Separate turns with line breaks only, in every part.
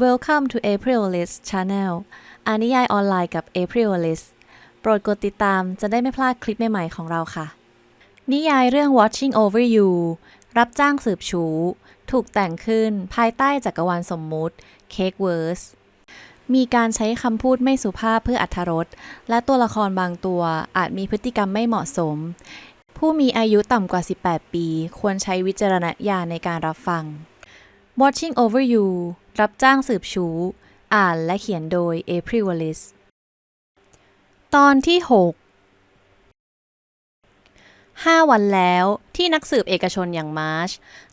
Welcome to April List Channel อ่านนิยายออนไลน์กับ April List โปรดกดติดตามจะได้ไม่พลาดคลิปใหม่ๆของเราค่ะ นิยายเรื่อง Watching Over You รับจ้างสืบชู้ ถูกแต่งขึ้นภายใต้จักรวาลสมมุติ Cake Verse มีการใช้คำพูดไม่สุภาพเพื่ออัธรสและตัวละครบางตัวอาจมีพฤติกรรมไม่เหมาะสม ผู้มีอายุต่ำกว่า 18 ปี ควรใช้วิจารณญาณในการรับฟัง Watching Over You รับจ้างสืบชู้ อ่านและเขียนโดย April Wallis ตอนที่ 6 5 วันแล้วที่นักสืบเอกชนอย่างมาร์ช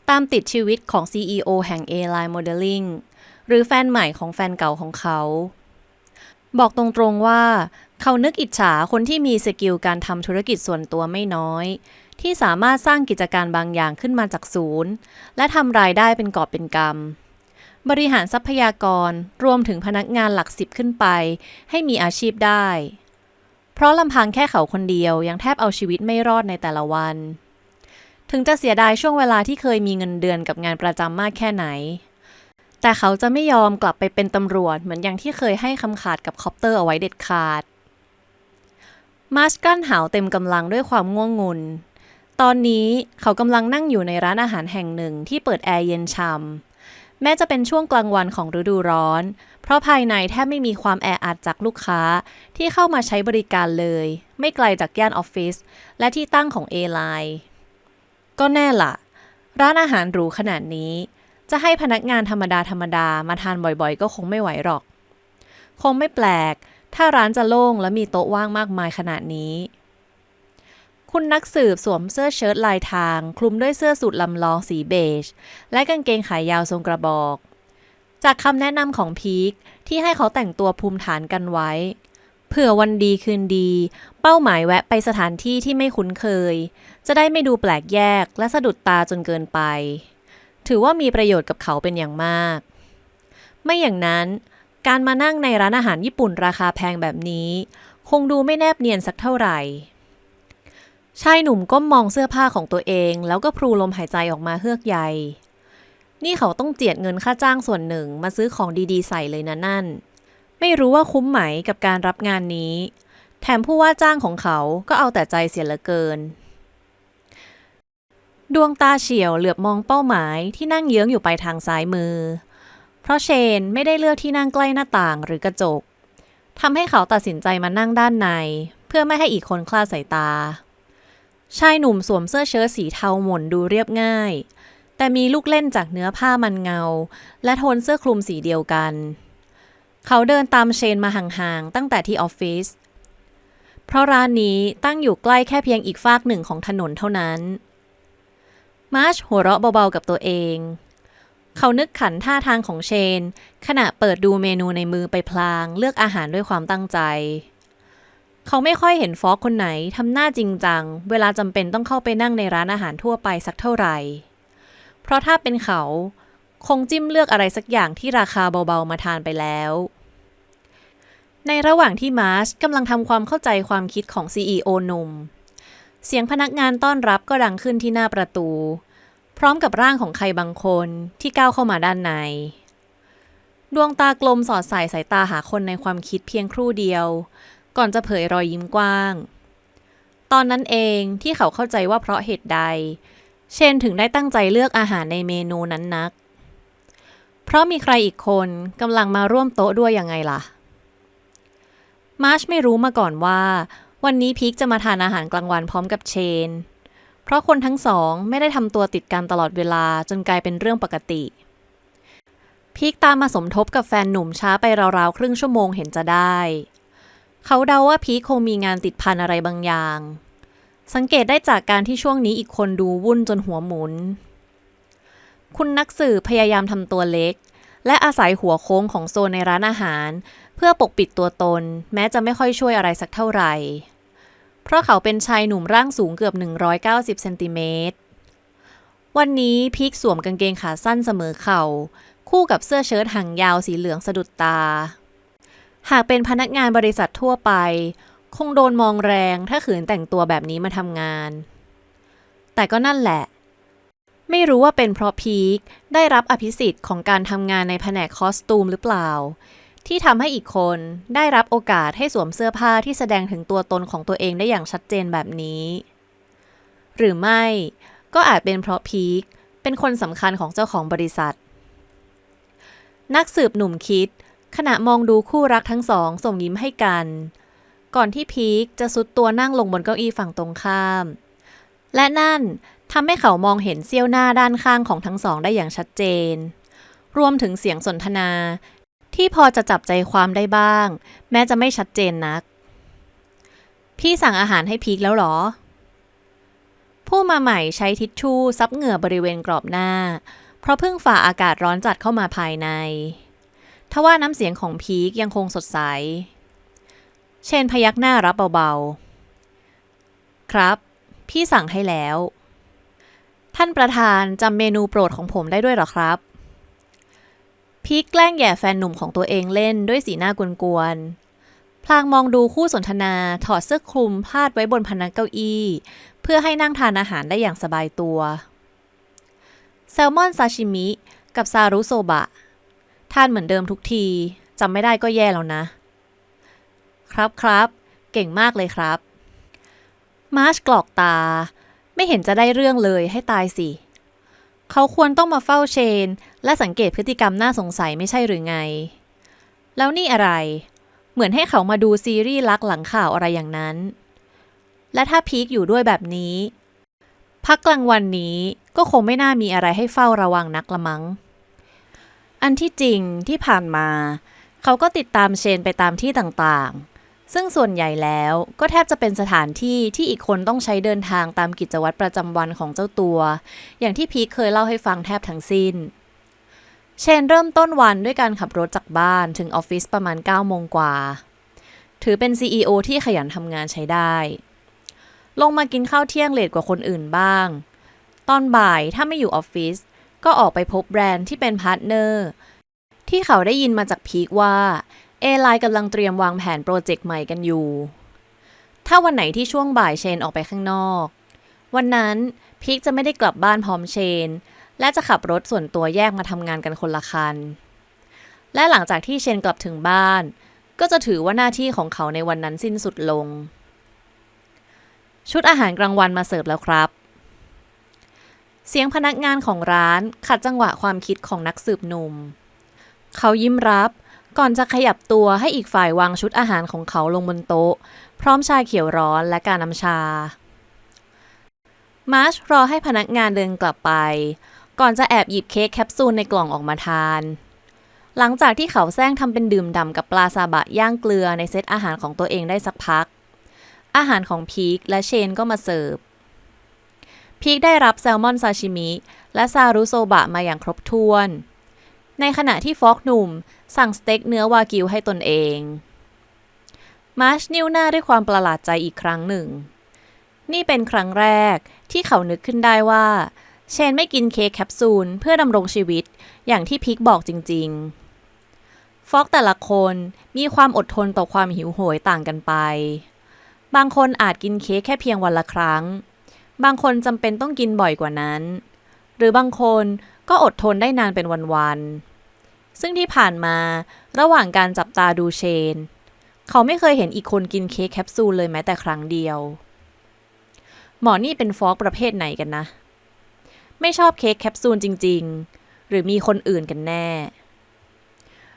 ตามติดชีวิตของ CEO แห่ง A-Line Modeling หรือแฟนใหม่ของแฟนเก่าของเขา บอกตรงๆว่า เขานึกอิจฉาคนที่มีสกิลการทำธุรกิจส่วนตัวไม่น้อย ที่สามารถสร้างกิจการบางอย่างขึ้นมาจากศูนย์ และทำรายได้เป็นกอบเป็นกำ บริหารทรัพยากรรวมถึงพนักงานหลักสิบขึ้นไป ให้มีอาชีพได้ เพราะลำพังแค่เขาคนเดียวยังแทบเอาชีวิตไม่รอดในแต่ละวัน ถึงจะเสียดายช่วงเวลาที่เคยมีเงินเดือนกับงานประจำมากแค่ไหนแต่เขาจะไม่ยอมกลับไปเป็นตำรวจเหมือนอย่างที่เคยให้คำขาดกับคอปเตอร์เอาไว้เด็ดขาด มาร์ชกั้นหาวเต็มกำลังด้วยความง่วงงุน ตอนนี้เขากำลังนั่งอยู่ในร้านอาหารแห่งหนึ่งที่เปิดแอร์เย็นช่ำแม้จะเป็นช่วงกลางวันของฤดูร้อน เพราะภายในแทบไม่มีความแออัดจากลูกค้าที่เข้ามาใช้บริการเลย ไม่ไกลจากย่านออฟฟิศและที่ตั้งของ A-Line ก็แน่ละร้านอาหารหรูขนาดนี้ จะให้พนักงานธรรมดาธรรมดามาทานบ่อยๆ ก็คงไม่ไหวหรอก คงไม่แปลก ถ้าร้านจะโล่งและมีโต๊ะว่างมากมายขนาดนี้ คุณนักสืบสวมเสื้อเชิ้ตลายทาง คลุมด้วยเสื้อสูทลำลองสีเบจ และกางเกงขายาวทรงกระบอก จากคำแนะนำของพีคที่ให้เขาแต่งตัวภูมิฐานกันไว้เผื่อวันดีคืนดี เป้าหมายแวะไปสถานที่ที่ไม่คุ้นเคย จะได้ไม่ดูแปลกแยกและสะดุดตาจนเกินไป ถือว่ามีประโยชน์กับเขาเป็นอย่างมาก ไม่อย่างนั้น การมานั่งในร้านอาหารญี่ปุ่นราคาแพงแบบนี้ คงดูไม่แนบเนียนสักเท่าไหร่ ชายหนุ่มก้มมองเสื้อผ้าของตัวเอง แล้วก็พลูลมหายใจออกมาเฮือกใหญ่ นี่เขาต้องเจียดเงินค่าจ้างส่วนหนึ่งมาซื้อของดีๆ ใส่เลยนะนั่น ไม่รู้ว่าคุ้มไหมกับการรับงานนี้ แถมผู้ว่าจ้างของเขาก็เอาแต่ใจเสียเหลือเกิน ดวงตาเฉียวเหลือบมองเป้าหมายที่นั่งเยื้องอยู่ไปทางซ้ายมือ เพราะเชนไม่ได้เลือกที่นั่งใกล้หน้าต่างหรือกระจกทำให้เขาตัดสินใจมานั่งด้านใน เพื่อไม่ให้อีกคนคลาดสายตา ชายหนุ่มสวมเสื้อเชิ้ตสีเทาหม่นดูเรียบง่าย แต่มีลูกเล่นจากเนื้อผ้ามันเงา และโทนเสื้อคลุมสีเดียวกัน เขาเดินตามเชนมาห่างๆตั้งแต่ที่ออฟฟิศเพราะร้านนี้ตั้งอยู่ใกล้แค่เพียงอีกฟากหนึ่งของถนนเท่านั้นมาร์ชหัวเราะเบาๆกับตัวเอง เขานึกขันท่าทางของเชน ขณะเปิดดูเมนูในมือไปพลาง เลือกอาหารด้วยความตั้งใจ เขาไม่ค่อยเห็นฟอกคนไหนทำหน้าจริงจัง เวลาจำเป็นต้องเข้าไปนั่งในร้านอาหารทั่วไปสักเท่าไหร่ เพราะถ้าเป็นเขา คงจิ้มเลือกอะไรสักอย่างที่ราคาเบาๆมาทานไปแล้ว ในระหว่างที่มาร์ชกำลังทำความเข้าใจความคิดของ CEO หนุ่มเสียงพนักงานต้อนรับก็ดังขึ้นที่หน้าประตู พร้อมกับร่างของใครบางคนที่ก้าวเข้ามาด้านใน ดวงตากลมสอดใส่สายตาหาคนในความคิดเพียงครู่เดียว ก่อนจะเผยรอยยิ้มกว้าง ตอนนั้นเองที่เขาเข้าใจว่าเพราะเหตุใด เชนถึงได้ตั้งใจเลือกอาหารในเมนูนั้นนัก เพราะมีใครอีกคนกำลังมาร่วมโต๊ะด้วยยังไงล่ะ มาร์ชไม่รู้มาก่อนว่า วันนี้พีคจะมาทานอาหารกลางวันพร้อมกับเชน ราะคนทั้งสองไม่ได้ทำตัวติดกันตลอดเวลาจนกลายเป็นเรื่องปกติ พีคตามมาสมทบกับแฟนหนุ่มช้าไปราวๆ ครึ่งชั่วโมงเห็นจะได้ เขาเดาว่าพีคคงมีงานติดพันอะไรบางอย่าง สังเกตได้จากการที่ช่วงนี้อีกคนดูวุ่นจนหัวหมุน คุณนักสืบพยายามทำตัวเล็ก และอาศัยหัวโค้งของโซนในร้านอาหาร เพื่อปกปิดตัวตน แม้จะไม่ค่อยช่วยอะไรสักเท่าไหร่ เพราะเขาเป็นชายหนุ่มร่างสูงเกือบ 190 เซนติเมตร วันนี้พีคสวมกางเกงขาสั้นเสมอเข่า คู่กับเสื้อเชิ้ตหางยาวสีเหลืองสะดุดตา หากเป็นพนักงานบริษัททั่วไป คงโดนมองแรงถ้าขืนแต่งตัวแบบนี้มาทำงาน แต่ก็นั่นแหละ ไม่รู้ว่าเป็นเพราะพีคได้รับอภิสิทธิ์ของการทำงานในแผนกคอสตูมหรือเปล่า ที่ทำให้อีกคนได้รับโอกาสให้สวมเสื้อผ้าที่แสดงถึงตัวตนของตัวเองได้อย่างชัดเจนแบบนี้ หรือไม่ก็อาจเป็นเพราะพีคเป็นคนสำคัญของเจ้าของบริษัท นักสืบหนุ่มคิด ขณะมองดูคู่รักทั้งสองส่งยิ้มให้กัน ก่อนที่พีคจะสุดตัวนั่งลงบนเก้าอี้ฝั่งตรงข้าม และนั่นทำให้เขามองเห็นเสี้ยวหน้าด้านข้างของทั้งสองได้อย่างชัดเจน รวมถึงเสียงสนทนา ที่พอจะจับใจความได้บ้าง แม้จะไม่ชัดเจนนัก พี่สั่งอาหารให้พีคแล้วหรอ ผู้มาใหม่ใช้ทิชชู่ซับเหงื่อบริเวณกรอบหน้า เพราะเพิ่งฝ่าอากาศร้อนจัดเข้ามาภายใน ทว่าน้ำเสียงของพีคยังคงสดใส เชนพยักหน้ารับเบาๆ ครับ พี่สั่งให้แล้ว ท่านประธานจำเมนูโปรดของผมได้ด้วยหรอครับ พีคแกล้งแย่แฟนหนุ่มของตัวเองเล่นด้วยสีหน้ากวนๆ พลางมองดูคู่สนทนาถอดเสื้อคลุมพาดไว้บนพนักเก้าอี้ เพื่อให้นั่งทานอาหารได้อย่างสบายตัว แซลมอนซาชิมิ กับซารุโซบะ ทานเหมือนเดิมทุกทีจำไม่ได้ก็แย่แล้วนะ ครับครับ เก่งมากเลยครับ มาร์ชกรอกตา ไม่เห็นจะได้เรื่องเลยให้ตายสิ เขาควรต้องมาเฝ้าเชน และสังเกตพฤติกรรมน่าสงสัยไม่ใช่หรือไง แล้วนี่อะไร เหมือนให้เขามาดูซีรีส์รักหลังข่าวอะไรอย่างนั้น และถ้าพีคอยู่ด้วยแบบนี้ พักกลางวันนี้ก็คงไม่น่ามีอะไรให้เฝ้าระวังนักละมัง้ง อันที่จริงที่ผ่านมา เขาก็ติดตามเชนไปตามที่ต่างๆ ซึ่งส่วนใหญ่แล้วก็แทบจะเป็นสถานที่ที่อีกคนต้องใช้เดินทางตามกิจวัตรประจำวันของเจ้าตัว อย่างที่พีคเคยเล่าให้ฟังแทบทั้งสิ้น เชนเริ่มต้นวันด้วยการขับรถจากบ้านถึงออฟฟิศประมาณ9โมงกว่า ถือเป็น CEO ที่ขยันทำงานใช้ได้ ลงมากินข้าวเที่ยงเลทกว่าคนอื่นบ้าง ตอนบ่ายถ้าไม่อยู่ออฟฟิศก็ออกไปพบแบรนด์ที่เป็นพาร์ทเนอร์ที่เขาได้ยินมาจากพีคว่า เอไลน์กำลังเตรียมวางแผนโปรเจกต์ใหม่กันอยู่ ถ้าวันไหนที่ช่วงบ่ายเชนออกไปข้างนอก วันนั้นพีคจะไม่ได้กลับบ้านพร้อมเชน และจะขับรถส่วนตัวแยกมาทำงานกันคนละคัน และหลังจากที่เชนกลับถึงบ้าน ก็จะถือว่าหน้าที่ของเขาในวันนั้นสิ้นสุดลง ชุดอาหารกลางวันมาเสิร์ฟแล้วครับ เสียงพนักงานของร้านขัดจังหวะความคิดของนักสืบหนุ่ม เขายิ้มรับ ก่อนจะขยับตัวให้อีกฝ่ายวางชุดอาหารของเขาลงบนโต๊ะ พร้อมชาเขียวร้อนและการน้ำชา มาร์ชรอให้พนักงานเดินกลับไป ก่อนจะแอบหยิบเค้กแคปซูลในกล่องออกมาทาน หลังจากที่เขาแซงทำเป็นดื่มด่ำกับปลาซาบะย่างเกลือในเซตอาหารของตัวเองได้สักพัก อาหารของพีคและเชนก็มาเสิร์ฟพีคได้รับแซลมอนซาชิมิ และซารุโซบะมาอย่างครบถ้วน ในขณะที่ฟอกหนุ่ม สั่งสเต็กเนื้อวากิวให้ตนเอง มาร์ชนิ้วหน้าด้วยความประหลาดใจอีกครั้งหนึ่ง นี่เป็นครั้งแรกที่เขานึกขึ้นได้ว่า เชนไม่กินเค้กแคปซูลเพื่อดำรงชีวิตอย่างที่พิกบอกจริง ๆ ฟอกแต่ละคนมีความอดทนต่อความหิวโหยต่างกันไป บางคนอาจกินเค้กแค่เพียงวันละครั้ง บางคนจำเป็นต้องกินบ่อยกว่านั้น หรือบางคนก็อดทนได้นานเป็นวันๆ ซึ่งที่ผ่านมาระหว่างการจับตาดูเชน เขาไม่เคยเห็นอีกคนกินเค้กแคปซูลเลยแม้แต่ครั้งเดียว หมอนี่เป็นฟอกประเภทไหนกันนะ ไม่ชอบเค้กแคปซูลจริง ๆ หรือมีคนอื่นกันแน่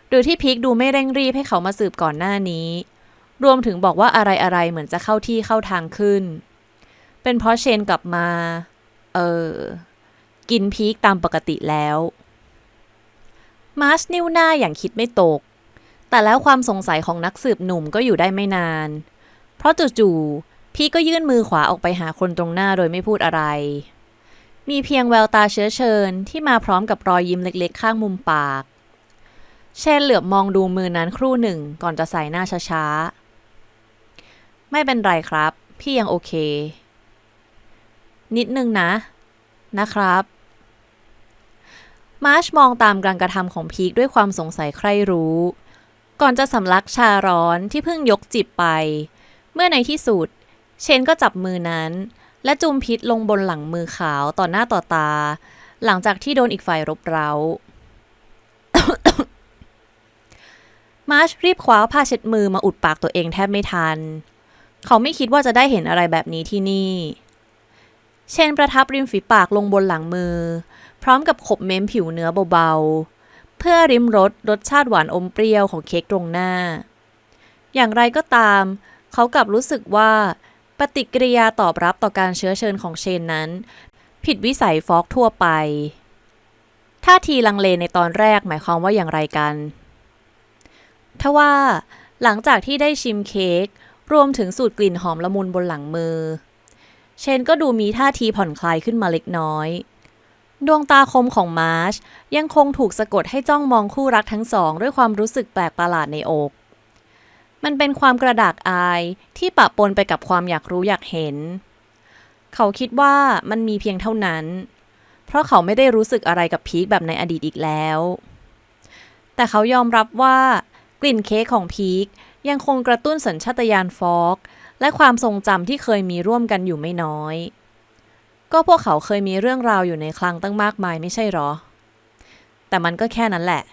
หรือที่พีคดูไม่เร่งรีบให้เขามาสืบก่อนหน้านี้ รวมถึงบอกว่าอะไรๆเหมือนจะเข้าที่เข้าทางขึ้น เป็นเพราะเชนกลับมา เออ กินพีคตามปกติแล้ว มาร์ชนิ้วหน้าอย่างคิดไม่ตก แต่แล้วความสงสัยของนักสืบหนุ่มก็อยู่ได้ไม่นาน เพราะจู่ๆพีคก็ยื่นมือขวาออกไปหาคนตรงหน้าโดยไม่พูดอะไร มีเพียงแววตาเชื้อเชิญที่มาพร้อมกับรอยยิ้มเล็กๆ ข้างมุมปาก เชนเหลือบมองดูมือนั้นครู่หนึ่งก่อนจะใส่หน้าช้าๆ ไม่เป็นไรครับ พี่ยังโอเค นิดนึงนะ นะครับ มาร์ชมองตามการกระทำของพีคด้วยความสงสัยใคร่รู้ ก่อนจะสำลักชาร้อนที่เพิ่งยกจิบไป เมื่อในที่สุด เชนก็จับมือนั้น และจุมพิษลงบนหลังมือขาวต่อหน้าต่อตา หลังจากที่โดนอีกฝ่ายรบเร้า มาร์ชรีบคว้าผ้าเช็ดมือมาอุดปากตัวเองแทบไม่ทัน เขาไม่คิดว่าจะได้เห็นอะไรแบบนี้ที่นี่ เชนประทับริมฝีปากลงบนหลังมือ พร้อมกับขบเม้มผิวเนื้อเบาๆ เพื่อริมรสรสชาติหวานอมเปรี้ยวของเค้กตรงหน้า อย่างไรก็ตาม เขากลับรู้สึกว่า ปฏิกิริยาตอบรับต่อการเชื้อเชิญของเชนนั้น ผิดวิสัยฟอกทั่วไปท่าทีลังเลในตอนแรกหมายความว่าอย่างไรกันทว่าหลังจากที่ได้ชิมเค้กรวมถึงสูตรกลิ่นหอมละมุนบนหลังมือ เชนก็ดูมีท่าทีผ่อนคลายขึ้นมาเล็กน้อย ดวงตาคมของมาร์ชยังคงถูกสะกดให้จ้องมองคู่รักทั้งสอง ด้วยความรู้สึกแปลกประหลาดในอก มันเป็นความกระดากอายที่ปะปนไปกับความอยากรู้อยากเห็น เขาคิดว่ามันมีเพียงเท่านั้น เพราะเขาไม่ได้รู้สึกอะไรกับพีคแบบในอดีตอีกแล้ว แต่เขายอมรับว่ากลิ่นเค้กของพีคยังคงกระตุ้นสัญชาตญาณฟอก และความทรงจำที่เคยมีร่วมกันอยู่ไม่น้อย ก็พวกเขาเคยมีเรื่องราวอยู่ในคลังตั้งมากมายไม่ใช่หรอ แต่มันก็แค่นั้นแหละ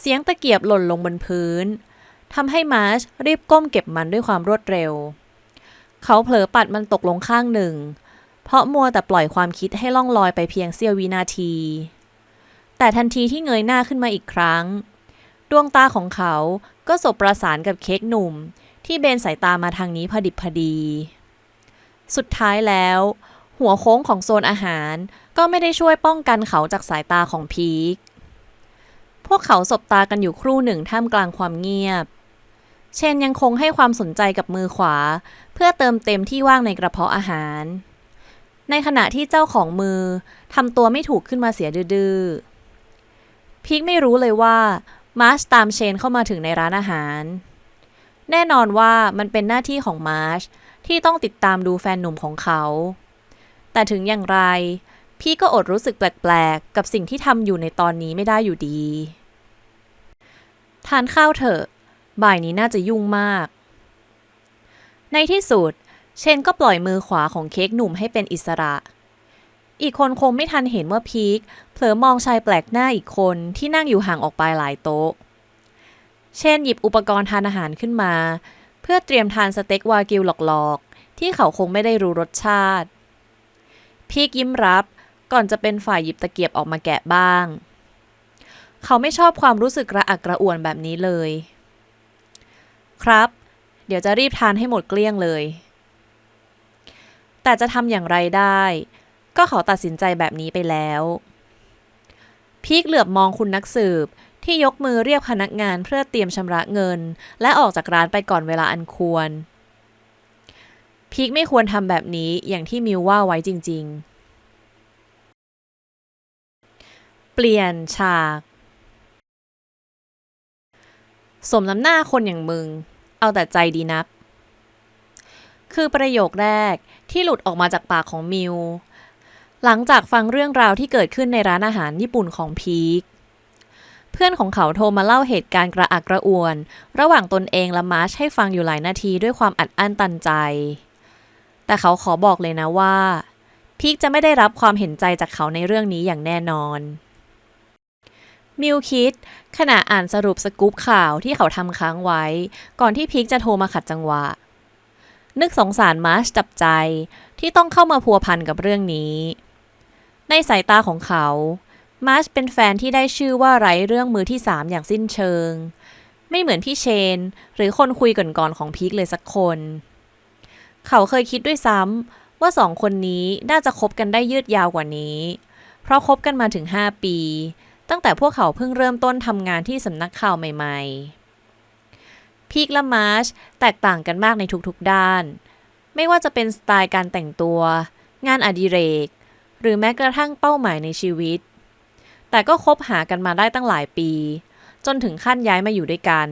เสียงตะเกียบหล่นลงบนพื้นทำให้มาร์ชรีบก้มเก็บมันด้วยความรวดเร็ว เขาเผลอปัดมันตกลงข้างหนึ่ง เพราะมัวแต่ปล่อยความคิดให้ล่องลอยไปเพียงเสี้ยววินาที แต่ทันทีที่เงยหน้าขึ้นมาอีกครั้ง ดวงตาของเขาก็สบประสานกับเค้กหนุ่มที่เบนสายตามาทางนี้พอดิบพอดี สุดท้ายแล้ว หัวโค้งของโซนอาหารก็ไม่ได้ช่วยป้องกันเขาจากสายตาของพีค พวกเขาสบตากันอยู่ครู่หนึ่งท่ามกลางความเงียบ เชนยังคงให้ความสนใจกับมือขวา เพื่อเติมเต็มที่ว่างในกระเพาะอาหาร ในขณะที่เจ้าของมือทำตัวไม่ถูกขึ้นมาเสียดื้อพีคไม่รู้เลยว่ามาร์ชตามเชนเข้ามาถึงในร้านอาหาร แน่นอนว่ามันเป็นหน้าที่ของมาร์ช ที่ต้องติดตามดูแฟนหนุ่มของเขา แต่ถึงอย่างไร พี่ก็อดรู้สึกแปลกๆ กับสิ่งที่ทำอยู่ในตอนนี้ไม่ได้อยู่ดี ทานข้าวเถอะ บ่ายนี้น่าจะยุ่งมาก ในที่สุด เชนก็ปล่อยมือขวาของเค้กหนุ่มให้เป็นอิสระ อีกคนคงไม่ทันเห็นว่าพีคเผลอมองชายแปลกหน้าอีกคนที่นั่งอยู่ห่างออกไปหลายโต๊ะ เชนหยิบอุปกรณ์ทานอาหารขึ้นมา เพื่อเตรียมทานสเต็กวากิวหลอกๆ ที่เขาคงไม่ได้รู้รสชาติ พีคยิ้มรับก่อนจะเป็นฝ่ายหยิบตะเกียบออกมาแกะบ้าง เขาไม่ชอบความรู้สึกกระอักกระอ่วนแบบนี้เลย ครับ เดี๋ยวจะรีบทานให้หมดเกลี้ยงเลย แต่จะทำอย่างไรได้ ก็เขาตัดสินใจแบบนี้ไปแล้ว พีคเหลือบมองคุณนักสืบ ที่ยกมือเรียกพนักงานเพื่อเตรียมชำระเงิน และออกจากร้านไปก่อนเวลาอันควร พีคไม่ควรทำแบบนี้อย่างที่มิวว่าไว้จริง ๆ เปลี่ยนฉาก สมน้ำหน้าคนอย่างมึง เอาแต่ใจดีนัก คือประโยคแรกที่หลุดออกมาจากปากของมิวหลังจากฟังเรื่องราวที่เกิดขึ้นในร้านอาหารญี่ปุ่นของพีค เพื่อนของเขาโทรมาเล่าเหตุการณ์กระอักกระอ่วน ระหว่างตนเองและมาร์ชให้ฟังอยู่หลายนาทีด้วยความอัดอั้นตันใจ แต่เขาขอบอกเลยนะว่า พีคจะไม่ได้รับความเห็นใจจากเขาในเรื่องนี้อย่างแน่นอนมิวคิดขณะอ่านสรุปสกู๊ปข่าวที่เขาทำค้างไว้ ก่อนที่พีคจะโทรมาขัดจังหวะ นึกสงสารมาร์ชจับใจที่ต้องเข้ามาพัวพันกับเรื่องนี้ ในสายตาของเขา มาร์ชเป็นแฟนที่ได้ชื่อว่าไร้เรื่องมือที่สามอย่างสิ้นเชิง ไม่เหมือนพี่เชน หรือคนคุยก่อนๆของพีคเลยสักคน เขาเคยคิดด้วยซ้ำว่าสองคนนี้น่าจะคบกันได้ยืดยาวกว่านี้ เพราะคบกันมาถึง 5 ปี ตั้งแต่พวกเขาเพิ่งเริ่มต้นทำงานที่สำนักข่าวใหม่ ๆ พีคและมาร์ชแตกต่างกันมากในทุกๆด้าน ไม่ว่าจะเป็นสไตล์การแต่งตัว งานอดิเรก หรือแม้กระทั่งเป้าหมายในชีวิต แต่ก็คบหากันมาได้ตั้งหลายปี จนถึงขั้นย้ายมาอยู่ด้วยกัน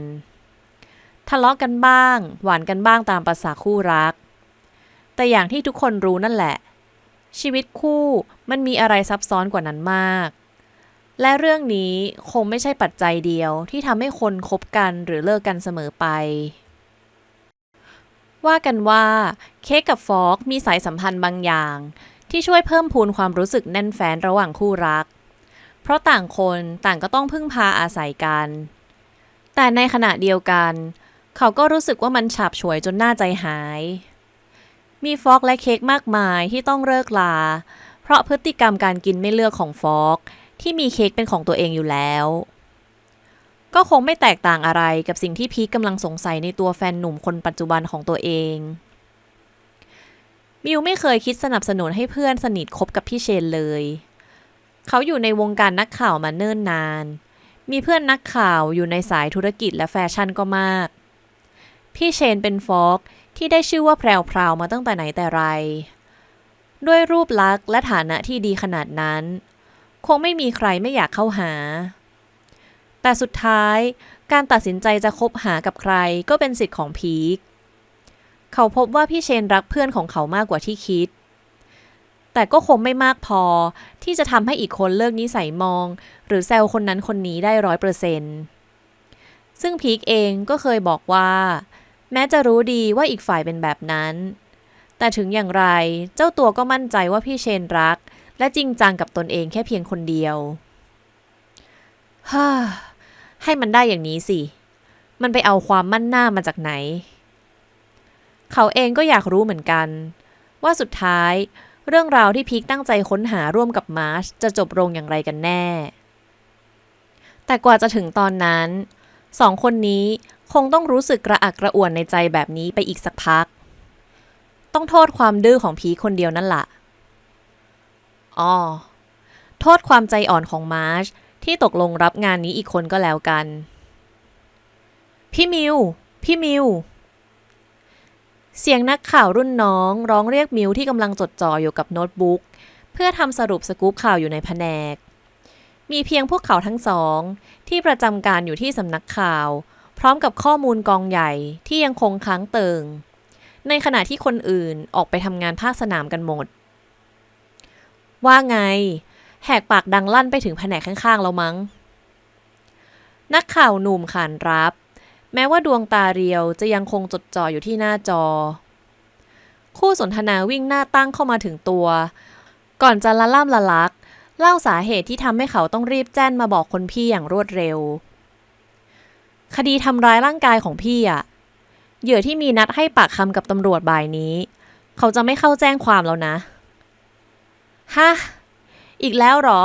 ทะเลาะกันบ้าง หวานกันบ้างตามประษาคู่รัก แต่อย่างที่ทุกคนรู้นั่นแหละ ชีวิตคู่มันมีอะไรซับซ้อนกว่านั้นมาก และเรื่องนี้คงไม่ใช่ปัจจัยเดียวที่ทำให้คนคบกันหรือเลิกกันเสมอไปว่ากันว่าเค้กกับฟอกมีสายสัมพันธ์บางอย่างทที่ช่วยเพิ่มพูนความรู้สึกแน่นแฟนระหว่างคู่รัก เพราะต่างคนต่างก็ต้องพึ่งพาอาศัยกัน แต่ในขณะเดียวกัน เขาก็รู้สึกว่ามันฉาบฉวยจนน่าใจหาย มีฟอกและเค้กมากมายที่ต้องเลิกลา เพราะพฤติกรรมการกินไม่เลือกของฟอกที่มีเค้กเป็นของตัวเองอยู่แล้ว ก็คงไม่แตกต่างอะไรกับสิ่งที่พีคกำลังสงสัยในตัวแฟนหนุ่มคนปัจจุบันของตัวเองมิวไม่เคยคิดสนับสนุนให้เพื่อนสนิทคบกับพี่เชนเลย เขาอยู่ในวงการนักข่าวมาเนิ่นนาน มีเพื่อนนักข่าวอยู่ในสายธุรกิจและแฟชั่นก็มาก พี่เชนเป็นฟอกที่ได้ชื่อว่าแพรวๆมาตั้งแต่ไหนแต่ไร ด้วยรูปลักษณ์และฐานะที่ดีขนาดนั้น คงไม่มีใครไม่อยากเข้าหา แต่สุดท้ายการตัดสินใจจะคบหากับใครก็เป็นสิทธิ์ของพีค เขาพบว่าพี่เชนรักเพื่อนของเขามากกว่าที่คิด แต่ก็คงไม่มากพอ ที่จะทำให้อีกคนเลิกนิสัยมอง หรือแซวคนนั้นคนนี้ได้ร้อยเปอร์เซนต์ซึ่งพีคเองก็เคยบอกว่า แม้จะรู้ดีว่าอีกฝ่ายเป็นแบบนั้น แต่ถึงอย่างไรเจ้าตัวก็มั่นใจว่าพี่เชนรัก และจริงจังกับตนเองแค่เพียงคนเดียวฮ่าให้มันได้อย่างนี้สิ มันไปเอาความมั่นหน้ามาจากไหน เขาเองก็อยากรู้เหมือนกัน ว่าสุดท้าย เรื่องราวที่พีคตั้งใจค้นหาร่วมกับมาร์ชจะจบลงอย่างไรกันแน่ แต่กว่าจะถึงตอนนั้นสองคนนี้คงต้องรู้สึกกระอักกระอ่วนในใจแบบนี้ไปอีกสักพัก ต้องโทษความดื้อของพีคคนเดียวนั่นละ่ะอ๋อโทษความใจอ่อนของมาร์ชที่ตกลงรับงานนี้อีกคนก็แล้วกัน พี่มิว พี่มิว เสียงนักข่าวรุ่นน้อง ร้องเรียกมิวที่กำลังจดจ่ออยู่กับโน้ตบุ๊ก เพื่อทำสรุปสกู๊ปข่าวอยู่ในแผนก มีเพียงพวกเขาทั้งสอง ที่ประจำการอยู่ที่สำนักข่าว พร้อมกับข้อมูลกองใหญ่ที่ยังคงค้างเติง ในขณะที่คนอื่นออกไปทำงานภาคสนามกันหมด ว่าไง แหกปากดังลั่นไปถึงแผนกข้างๆแล้วมั้ง นักข่าวหนุ่มขานรับ แม้ว่าดวงตาเรียวจะยังคงจดจ่ออยู่ที่หน้าจอ คู่สนทนาวิ่งหน้าตั้งเข้ามาถึงตัว ก่อนจะละล่ำละลัก เล่าสาเหตุที่ทำให้เขาต้องรีบแจ้นมาบอกคนพี่อย่างรวดเร็ว คดีทำร้ายร่างกายของพี่อะเหยื่อที่มีนัดให้ปากคำกับตำรวจบ่ายนี้ เขาจะไม่เข้าแจ้งความแล้วนะฮะอีกแล้วหรอ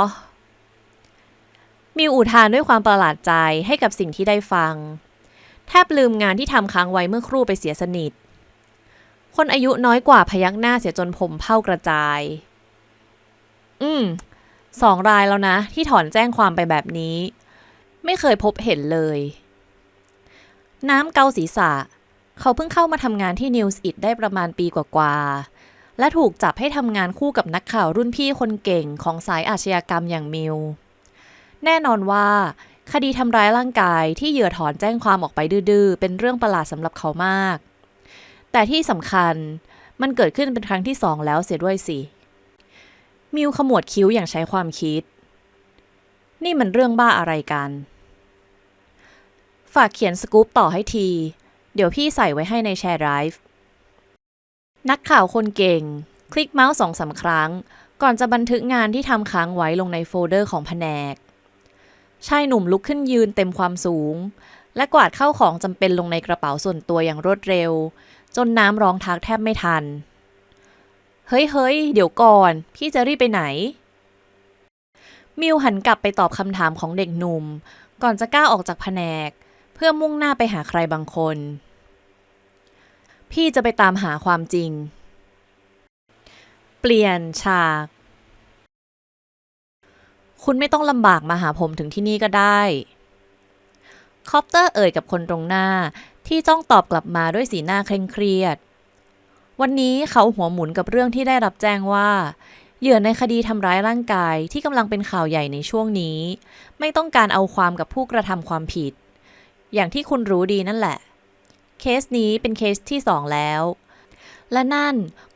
มิวอุทานด้วยความประหลาดใจให้กับสิ่งที่ได้ฟัง แทบลืมงานที่ทำค้างไว้เมื่อครู่ไปเสียสนิท คนอายุน้อยกว่าพยักหน้าเสียจนผมเผ้ากระจาย อืม สองรายแล้วนะ ที่ถอนแจ้งความไปแบบนี้ ไม่เคยพบเห็นเลย น้ำเกาศีรษะ เขาเพิ่งเข้ามาทำงานที่ News It ได้ประมาณปีกว่าๆ และถูกจับให้ทำงานคู่กับนักข่าวรุ่นพี่คนเก่งของสายอาชญากรรมอย่างมิว แน่นอนว่า คดีทำร้ายร่างกายที่เหยื่อถอนแจ้งความออกไปดื้อๆ เป็นเรื่องประหลาดสำหรับเขามาก แต่ที่สำคัญมันเกิดขึ้นเป็นครั้งที่สองแล้วเสียด้วยสิ มิวขมวดคิ้วอย่างใช้ความคิด นี่มันเรื่องบ้าอะไรกัน ฝากเขียนสกู๊ปต่อให้ที เดี๋ยวพี่ใส่ไว้ให้ในแชร์ไดรฟ์นักข่าวคนเก่ง คลิกเมาส์สองสาครั้ง ก่อนจะบันทึกงานที่ทำค้างไว้ลงในโฟลเดอร์ของแผนก ชายหนุ่มลุกขึ้นยืนเต็มความสูง และกวาดเข้าของจำเป็นลงในกระเป๋าส่วนตัวอย่างรวดเร็ว จนน้ำร้องทักแทบไม่ทัน เฮ้ยเฮ้ยเดี๋ยวก่อน พี่จะรีบไปไหน มิวหันกลับไปตอบคำถามของเด็กหนุ่ม ก่อนจะก้าวออกจากแผนก เพื่อมุ่งหน้าไปหาใครบางคน พี่จะไปตามหาความจริง เปลี่ยนฉาก คุณไม่ต้องลำบากมาหาผมถึงที่นี่ก็ได้ คอปเตอร์เอ่ยกับคนตรงหน้าที่จ้องตอบกลับมาด้วยสีหน้าเคร่งเครียด วันนี้เขาหัวหมุนกับเรื่องที่ได้รับแจ้งว่า เหยื่อในคดีทำร้ายร่างกายที่กำลังเป็นข่าวใหญ่ในช่วงนี้ ไม่ต้องการเอาความกับผู้กระทำความผิด อย่างที่คุณรู้ดีนั่นแหละ เคสนี้เป็นเคสที่สองแล้ว และนั่น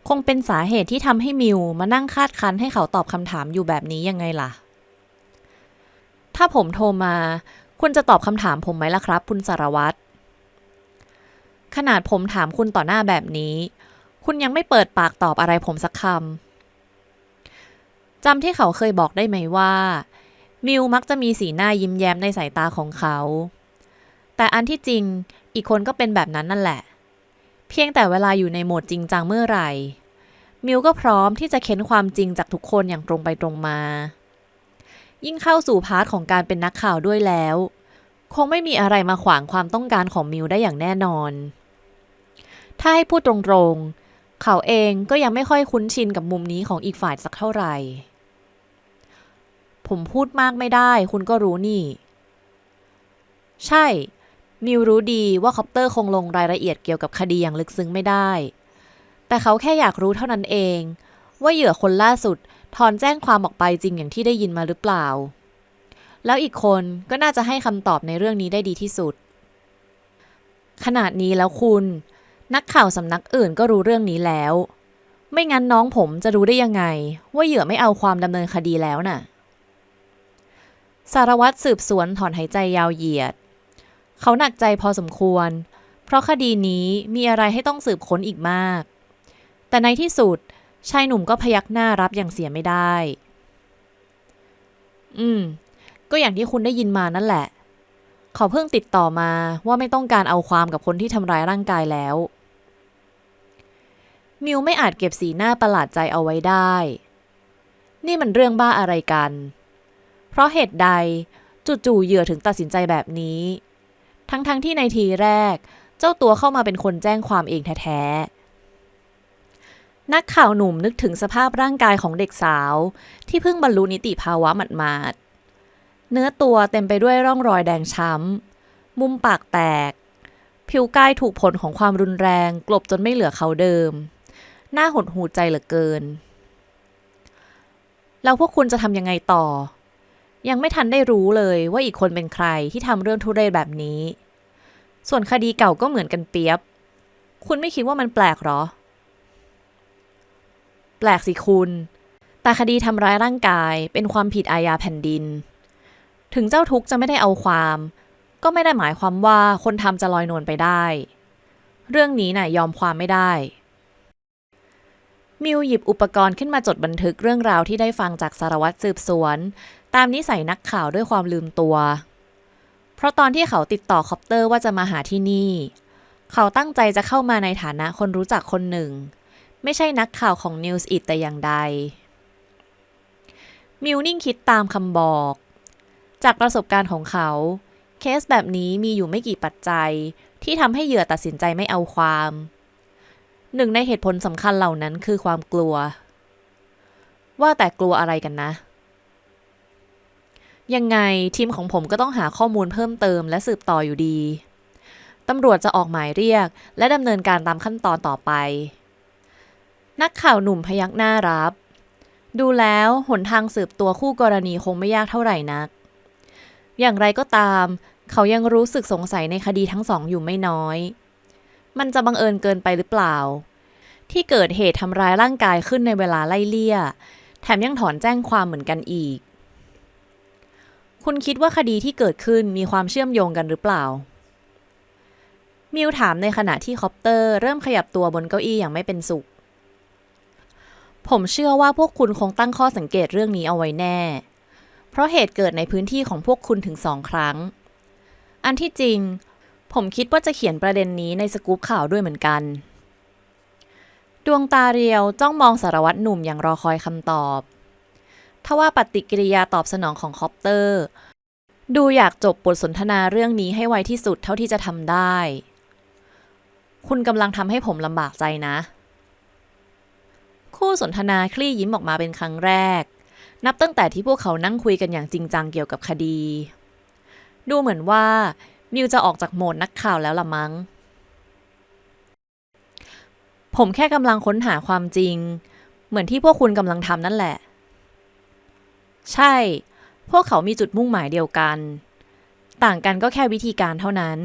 คงเป็นสาเหตุที่ทำให้มิวมานั่งคาดคันให้เขาตอบคำถามอยู่แบบนี้ยังไงล่ะ ถ้าผมโทรมา คุณจะตอบคำถามผมไหมล่ะครับ คุณสารวัตร ขนาดผมถามคุณต่อหน้าแบบนี้ คุณยังไม่เปิดปากตอบอะไรผมสักคำจำที่เขาเคยบอกได้ไหมว่า มิวมักจะมีสีหน้ายิ้มแย้มในสายตาของเขา แต่อันที่จริงอีกคนก็เป็นแบบนั้นนั่นแหละ เพียงแต่เวลาอยู่ในโหมดจริงจังเมื่อไหร่ มิวก็พร้อมที่จะเค้นความจริงจากทุกคนอย่างตรงไปตรงมา ยิ่งเข้าสู่พาร์ทของการเป็นนักข่าวด้วยแล้ว คงไม่มีอะไรมาขวางความต้องการของมิวได้อย่างแน่นอน ถ้าให้พูดตรงๆ เขาเองก็ยังไม่ค่อยคุ้นชินกับมุมนี้ของอีกฝ่ายสักเท่าไหร่ ผมพูดมากไม่ได้คุณก็รู้นี่ ใช่ มิวรู้ดีว่าคอปเตอร์คงลงรายละเอียดเกี่ยวกับคดีอย่างลึกซึ้งไม่ได้ แต่เขาแค่อยากรู้เท่านั้นเองว่าเหยื่อคนล่าสุด ถอนแจ้งความออกไปจริงอย่างที่ได้ยินมาหรือเปล่า แล้วอีกคนก็น่าจะให้คำตอบในเรื่องนี้ได้ดีที่สุด ขนาดนี้แล้วคุณ นักข่าวสำนักอื่นก็รู้เรื่องนี้แล้ว ไม่งั้นน้องผมจะรู้ได้ยังไง ว่าเหยื่อไม่เอาความดำเนินคดีแล้วน่ะ สารวัตรสืบสวนถอนหายใจยาวเหยียด เขาหนักใจพอสมควร เพราะคดีนี้มีอะไรให้ต้องสืบค้นอีกมาก แต่ในที่สุด ชายหนุ่มก็พยักหน้ารับอย่างเสียไม่ได้ อืม ก็อย่างที่คุณได้ยินมานั่นแหละ เขาเพิ่งติดต่อมาว่าไม่ต้องการเอาความกับคนที่ทำร้ายร่างกายแล้ว มิวไม่อาจเก็บสีหน้าประหลาดใจเอาไว้ได้ นี่มันเรื่องบ้าอะไรกัน เพราะเหตุใดจู่ๆเหยื่อถึงตัดสินใจแบบนี้ ทั้งๆทที่ในทีแรก เจ้าตัวเข้ามาเป็นคนแจ้งความเองแท้ๆ นักข่าวหนุ่มนึกถึงสภาพร่างกายของเด็กสาว ที่เพิ่งบรรลุนิติภาวะหมาดๆเนื้อตัวเต็มไปด้วยร่องรอยแดงช้ำ มุมปากแตก ผิวกายถูกผลของความรุนแรง กลบจนไม่เหลือเขาเดิม หน้าหดหูใจเหลือเกิน แล้วพวกคุณจะทำยังไงต่อ ยังไม่ทันได้รู้เลยว่าอีกคนเป็นใครที่ทำเรื่องทุเรศแบบนี้ ส่วนคดีเก่าก็เหมือนกันเปียบ คุณไม่คิดว่ามันแปลกหรอ ปลกสิคุณ แต่คดีทำร้ายร่างกายเป็นความผิดอาญาแผ่นดิน ถึงเจ้าทุกข์จะไม่ได้เอาความ ก็ไม่ได้หมายความว่าคนทำจะลอยนวลไปได้ เรื่องนี้น่ะยอมความไม่ได้ มิวหยิบอุปกรณ์ขึ้นมาจดบันทึกเรื่องราวที่ได้ฟังจากสารวัตรสืบสวน ตามนิสัยนักข่าวด้วยความลืมตัว เพราะตอนที่เขาติดต่อคอปเตอร์ว่าจะมาหาที่นี่ เขาตั้งใจจะเข้ามาในฐานะคนรู้จักคนหนึ่ง ไม่ใช่นักข่าวของ News It แต่อย่างใด มิวนิ่งคิดตามคำบอก จากประสบการณ์ของเขา เคสแบบนี้มีอยู่ไม่กี่ปัจจัยที่ทำให้เหยื่อตัดสินใจไม่เอาความ หนึ่งในเหตุผลสำคัญเหล่านั้นคือความกลัว ว่าแต่กลัวอะไรกันนะ ยังไงทีมของผมก็ต้องหาข้อมูลเพิ่มเติมและสืบต่ออยู่ดีตำรวจจะออกหมายเรียก และดำเนินการตามขั้นตอนต่อไป นักข่าวหนุ่มพยักหน้ารับ ดูแล้วหนทางสืบตัวคู่กรณีคงไม่ยากเท่าไหร่นัก อย่างไรก็ตาม เขายังรู้สึกสงสัยในคดีทั้งสองอยู่ไม่น้อย มันจะบังเอิญเกินไปหรือเปล่า ที่เกิดเหตุทำร้ายร่างกายขึ้นในเวลาไล่เลี่ย แถมยังถอนแจ้งความเหมือนกันอีก คุณคิดว่าคดีที่เกิดขึ้นมีความเชื่อมโยงกันหรือเปล่ามิวถามในขณะที่คอปเตอร์เริ่มขยับตัวบนเก้าอี้อย่างไม่เป็นสุข ผมเชื่อว่าพวกคุณคงตั้งข้อสังเกตเรื่องนี้เอาไว้แน่ เพราะเหตุเกิดในพื้นที่ของพวกคุณถึงสองครั้ง อันที่จริง ผมคิดว่าจะเขียนประเด็นนี้ในสกู๊ปข่าวด้วยเหมือนกัน ดวงตาเรียวจ้องมองสารวัตรหนุ่มอย่างรอคอยคำตอบทว่าปฏิกิริยาตอบสนองของคอปเตอร์ ดูอยากจบบทสนทนาเรื่องนี้ให้ไวที่สุดเท่าที่จะทำได้ คุณกำลังทำให้ผมลำบากใจนะ คู่สนทนาคลี่ยิ้มออกมาเป็นครั้งแรก นับตั้งแต่ที่พวกเขานั่งคุยกันอย่างจริงจังเกี่ยวกับคดี ดูเหมือนว่ามิวจะออกจากโหมดนักข่าวแล้วละมั้ง ผมแค่กำลังค้นหาความจริง เหมือนที่พวกคุณกำลังทำนั่นแหละ ใช่ พวกเขามีจุดมุ่งหมายเดียวกัน ต่างกันก็แค่วิธีการเท่านั้น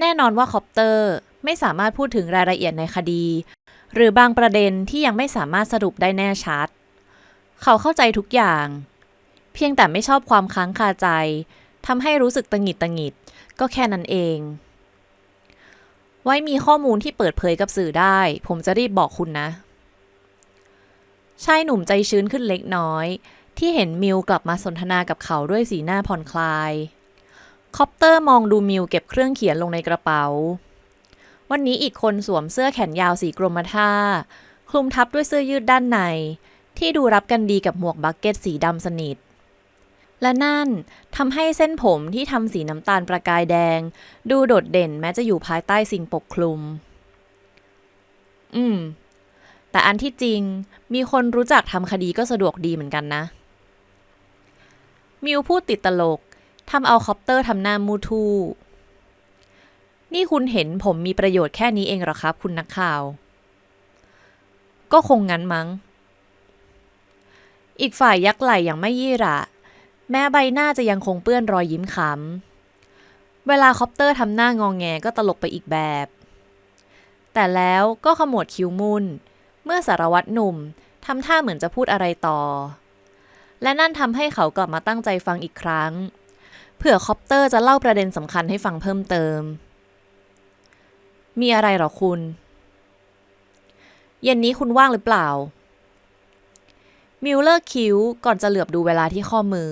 แน่นอนว่าคอปเตอร์ไม่สามารถพูดถึงรายละเอียดในคดี หรือบางประเด็นที่ยังไม่สามารถสรุปได้แน่ชัด เขาเข้าใจทุกอย่าง เพียงแต่ไม่ชอบความค้างคาใจทำให้รู้สึกตังหิดตังหงิด ก็แค่นั้นเอง ไว้มีข้อมูลที่เปิดเผยกับสื่อได้ ผมจะรีบบอกคุณนะ ชายหนุ่มใจชื้นขึ้นเล็กน้อย ที่เห็นมิวกลับมาสนทนากับเขาด้วยสีหน้าผ่อนคลาย คอปเตอร์มองดูมิวเก็บเครื่องเขียนลงในกระเป๋า วันนี้อีกคนสวมเสื้อแขนยาวสีกรมท่า คลุมทับด้วยเสื้อยืดด้านใน ที่ดูรับกันดีกับหมวกบักเก็ตสีดำสนิท และนั่นทำให้เส้นผมที่ทำสีน้ำตาลประกายแดง ดูโดดเด่นแม้จะอยู่ภายใต้สิ่งปกคลุม อืม แต่อันที่จริงมีคนรู้จักทำคดีก็สะดวกดีเหมือนกันนะ มิวพูดติดตลกทำเอาคอปเตอร์ทำหน้ามูทู นี่คุณเห็นผมมีประโยชน์แค่นี้เองเหรอครับ คุณนักข่าว ก็คงงั้นมั้ง อีกฝ่ายยักไหล่อย่างไม่ยี่ระ แม้ใบหน้าจะยังคงเปื้อนรอยยิ้มขำ เวลาคอปเตอร์ทำหน้างองแงก็ตลกไปอีกแบบ แต่แล้วก็ขมวดคิ้วมุนเมื่อสารวัตรหนุ่มทำท่าเหมือนจะพูดอะไรต่อ และนั่นทำให้เขากลับมาตั้งใจฟังอีกครั้ง เผื่อคอปเตอร์จะเล่าประเด็นสำคัญให้ฟังเพิ่มเติม มีอะไรหรอคุณ เย็นนี้คุณว่างหรือเปล่า มิวเลอร์คิ้วก่อนจะเหลือบดูเวลาที่ข้อมือ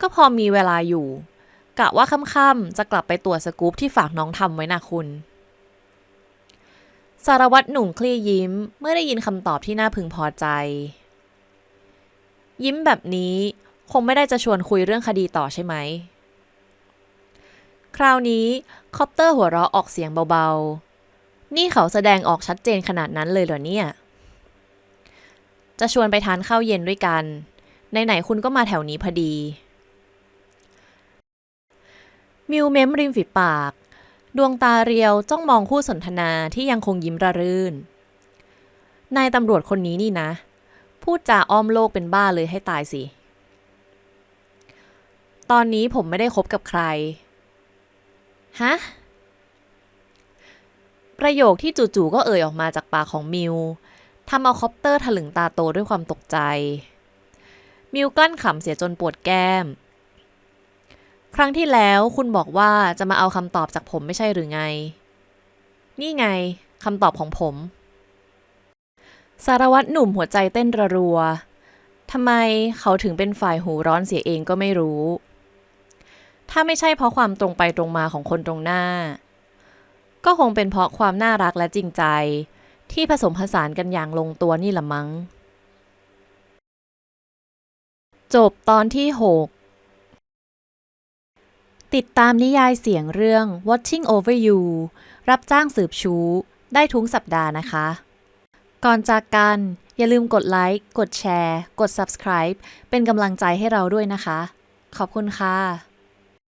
ก็พอมีเวลาอยู่ กะว่าค่ำๆจะกลับไปตรวจสกู๊ปที่ฝากน้องทำไว้นะคุณ สารวัตรหนุ่มคลี่ยิ้ม เมื่อได้ยินคำตอบที่น่าพึงพอใจ ยิ้มแบบนี้คงไม่ได้จะชวนคุยเรื่องคดีต่อใช่ไหม คราวนี้ คอปเตอร์หัวเราะออกเสียงเบาๆ นี่เขาแสดงออกชัดเจนขนาดนั้นเลยเหรอเนี่ย จะชวนไปทานข้าวเย็นด้วยกัน ไหนๆคุณก็มาแถวนี้พอดี มิวเม้มริมฝีปาก ดวงตาเรียวจ้องมองคู่สนทนาที่ยังคงยิ้มระรื่น นายตำรวจคนนี้นี่นะ พูดจาอ้อมโลกเป็นบ้าเลยให้ตายสิ ตอนนี้ผมไม่ได้คบกับใคร ฮะ ประโยคที่จู่ๆก็เอ่ยออกมาจากปากของมิวทำเอาคอปเตอร์ถลึงตาโตด้วยความตกใจ มิวกลั้นขำเสียจนปวดแก้ม ครั้งที่แล้วคุณบอกว่าจะมาเอาคำตอบจากผมไม่ใช่หรือไง นี่ไงคำตอบของผม สารวัตรหนุ่มหัวใจเต้นระรัวทำไมเขาถึงเป็นฝ่ายหูร้อนเสียเองก็ไม่รู้ ถ้าไม่ใช่เพราะความตรงไปตรงมาของคนตรงหน้า ก็คงเป็นเพราะความน่ารักและจริงใจ ที่ผสมผสานกันอย่างลงตัวนี่ละมั้ง จบตอนที่ 6 ติดตามนิยายเสียงเรื่อง Watching Over You รับจ้างสืบชู้ ได้ทุกสัปดาห์นะคะ ก่อนจากกันอย่าลืมกดไลค์ กดแชร์ กด subscribe เป็นกำลังใจให้เราด้วยนะคะ ขอบคุณค่ะ